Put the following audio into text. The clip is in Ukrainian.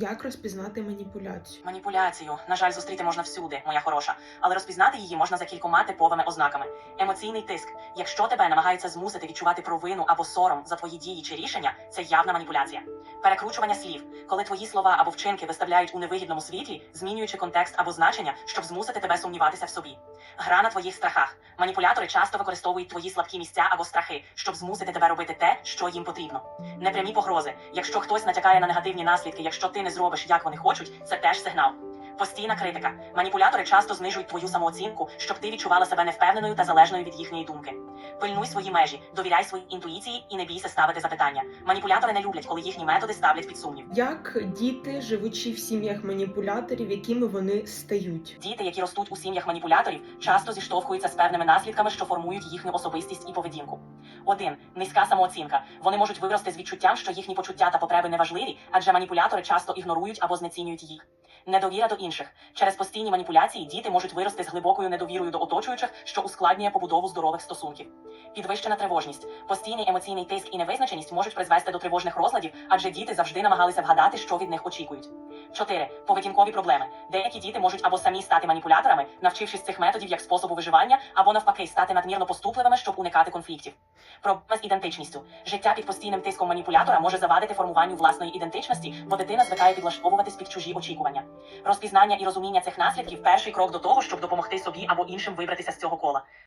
Як розпізнати маніпуляцію? Маніпуляцію, на жаль, зустріти можна всюди, моя хороша, але розпізнати її можна за кількома типовими ознаками. Емоційний тиск. Якщо тебе намагаються змусити відчувати провину або сором за твої дії чи рішення, це явна маніпуляція. Перекручування слів, коли твої слова або вчинки виставляють у невигідному світлі, змінюючи контекст або значення, щоб змусити тебе сумніватися в собі. Гра на твоїх страхах. Маніпулятори часто використовують твої слабкі місця або страхи, щоб змусити тебе робити те, що їм потрібно. Непрямі погрози. Якщо хтось натякає на негативні наслідки, якщо ти не зробиш, як вони хочуть, це теж сигнал. Постійна критика. Маніпулятори часто знижують твою самооцінку, щоб ти відчувала себе невпевненою та залежною від їхньої думки. Пильнуй свої межі, довіряй своїй інтуїції і не бійся ставити запитання. Маніпулятори не люблять, коли їхні методи ставлять під сумнів. Як діти, живучи в сім'ях маніпуляторів, якими вони стають? Діти, які ростуть у сім'ях маніпуляторів, часто зіштовхуються з певними наслідками, що формують їхню особистість і поведінку. Один низька самооцінка. Вони можуть вирости з відчуттям, що їхні почуття та потреби неважливі, адже маніпулятори часто ігнорують або знецінюють їх. Недовіра до інших через постійні маніпуляції діти можуть вирости з глибокою недовірою до оточуючих, що ускладнює побудову здорових стосунків. Підвищена тривожність, постійний емоційний тиск і невизначеність можуть призвести до тривожних розладів, адже діти завжди намагалися вгадати, що від них очікують. 4. Поведінкові проблеми. Деякі діти можуть або самі стати маніпуляторами, навчившись цих методів як способу виживання, або навпаки стати надмірно поступливими, щоб уникати конфліктів. Проблеми з ідентичністю. Життя під постійним тиском маніпулятора може завадити формуванню власної ідентичності, бо дитина звикає підлаштовуватись під чужі очікування. Розпізнання і розуміння цих наслідків перший крок до того, щоб допомогти собі або іншим вибратися з цього кола.